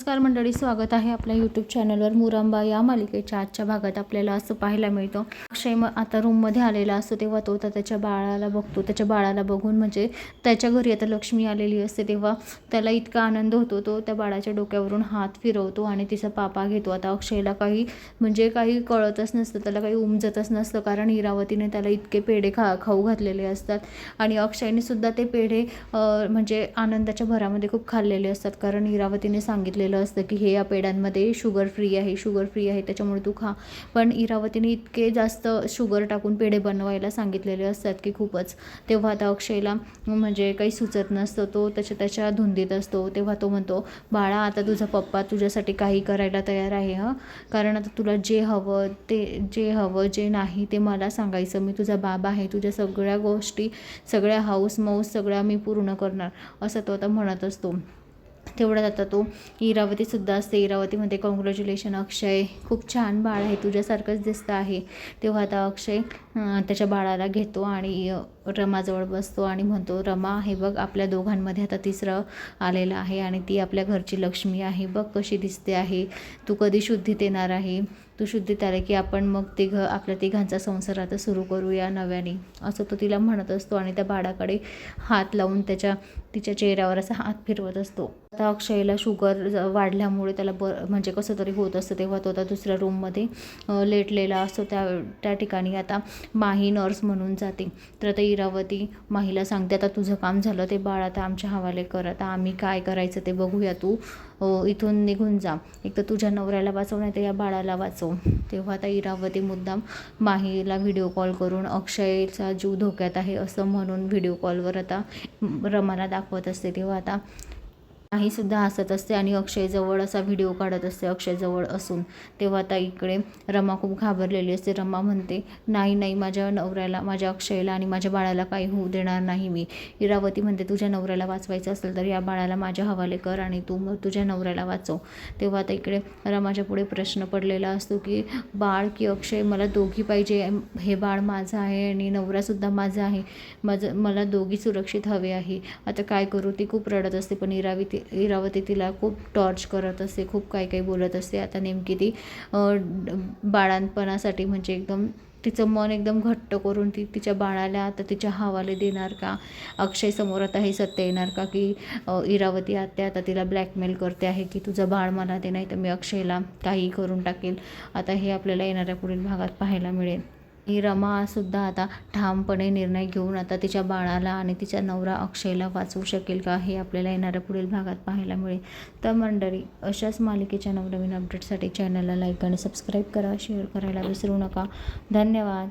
नमस्कार मंडळी स्वागत आहे आपल्या यूट्यूब चॅनलवर मुरांबा या मालिकेच्या आजच्या भागात आपल्याला असं पाहायला मिळतं. अक्षय मग आता रूममध्ये आलेला असतो तेव्हा तो तर त्याच्या बाळाला बघतो. त्याच्या बाळाला बघून म्हणजे त्याच्या घरी आता लक्ष्मी आलेली असते तेव्हा त्याला इतका आनंद होतो. तो त्या बाळाच्या डोक्यावरून हात फिरवतो आणि तिचा पापा घेतो. आता अक्षयला काही म्हणजे काही कळतच नसतं त्याला काही उमजतच नसतं कारण इरावतीने त्याला इतके पेढे खा खाऊ घातलेले असतात. आणि अक्षयने सुद्धा ते पेढे म्हणजे आनंदाच्या भरामध्ये खूप खाल्लेले असतात कारण इरावतीने सांगितलेलं असतं की हे या पेढ्यांमध्ये शुगर फ्री आहे शुगर फ्री आहे त्याच्यामुळे तू खा. पण इरावतीने इतके जास्त शुगर टाकून पेढे बनवायला सांगितलेले असतात की खूपच. तेव्हा आता अक्षयला म्हणजे काही सुचत नसतं तो त्याच्या त्याच्या धुंदीत असतो तेव्हा तो म्हणतो बाळा आता तुझा पप्पा तुझ्यासाठी काही करायला तयार आहे हं? कारण आता तुला जे हवं ते जे हवं जे नाही ते मला सांगायचं. मी तुझा बाबा आहे तुझ्या सगळ्या गोष्टी सगळ्या हाऊस माऊस सगळ्या मी पूर्ण करणार. असं तो आता म्हणत असतो. तेवढ्यात आता तो इरावतीसुद्धा असते. इरावतीमध्ये कॉंग्रॅच्युलेशन अक्षय खूप छान बाळ आहे. तुझ्यासारखंच दिसतं आहे. तेव्हा आता अक्षय त्याच्या बाळाला घेतो आणि रमाजवळ बसतो आणि म्हणतो रमा हे बघ आपल्या दोघांमध्ये आता तिसरं आलेलं आहे आणि ती आपल्या घरची लक्ष्मी आहे. बघ कशी दिसते आहे. तू कधी शुद्धीत येणार आहे? तू शुद्धीत आले की आपण मग तिघ आपल्या तिघांचा संसार आता सुरू करूया नव्याने. असं तो तिला म्हणत असतो आणि त्या बाळाकडे हात लावून त्याच्या तिच्या चेहऱ्यावर असा हात फिरवत असतो. आता अक्षयला शुगर वाढल्यामुळे त्याला ब म्हणजे कसं तरी होत असतं तेव्हा तो आता दुसऱ्या रूममध्ये लेटलेला असतो. त्या त्या ठिकाणी आता माही नर्स म्हणून जाते. तर आता इरावती माहीला सांगते आता तुझं काम झालं ते बाळ आता आमच्या हवाले कर. आता आम्ही काय करायचं ते बघूया तू. इथून निघून जा. एक तर तुझ्या नवऱ्याला वाचव नाही तर या बाळाला वाचव. तेव्हा आता इरावती मुद्दाम माहीला व्हिडिओ कॉल करून अक्षयचा जीव धोक्यात आहे असं म्हणून व्हिडिओ कॉलवर आता रमाला दाखवत असते. तेव्हा आता माही सुद्धा हसत असते आणि अक्षयजवळ असा व्हिडिओ काढत असते अक्षयजवळ असून. तेव्हा आता इकडे रमा खूप घाबरलेली असते. रमा म्हणते नाही नाही माझ्या नवऱ्याला माझ्या अक्षयला आणि माझ्या बाळाला काही होऊ देणार नाही मी. इरावती म्हणते तुझ्या नवऱ्याला वाचवायचं असेल तर या बाळाला माझ्या हवाले कर आणि तू मग तुझ्या नवऱ्याला वाचव. तेव्हा आता इकडे रमाच्या पुढे प्रश्न पडलेला असतो की बाळ की अक्षय मला दोघी पाहिजे. हे बाळ माझं आहे आणि नवरासुद्धा माझा आहे. माझं मला दोघी सुरक्षित हवे आहे. आता काय करू? ती खूप रडत असते. पण इरावती इरावती तिला खूप टॉर्च करत असते खूप काही काही बोलत असते. आता नेमकी ती बाळांपणासाठी म्हणजे एकदम तिचं मन एकदम घट्ट करून ती तिच्या बाळाला आता तिच्या हवाले देणार का? अक्षय समोर आता हे सत्य येणार का की इरावती आत्या आता तिला ब्लॅकमेल करते आहे की तुझं बाळ मला दे नाही तर मी अक्षयला काही करून टाकेल. आता हे आपल्याला येणाऱ्या पुढील भागात पाहायला मिळेल. ही रमासुद्धा आता ठामपणे निर्णय घेऊन आता तिच्या बाळाला आणि तिच्या नवरा अक्षयला वाचवू शकेल का हे आपल्याला येणाऱ्या पुढील भागात पाहायला मिळेल. तर मंडळी अशाच मालिकेच्या नवनवीन अपडेटसाठी चॅनलला लाईक आणि सबस्क्राईब करा शेअर करायला विसरू नका. धन्यवाद.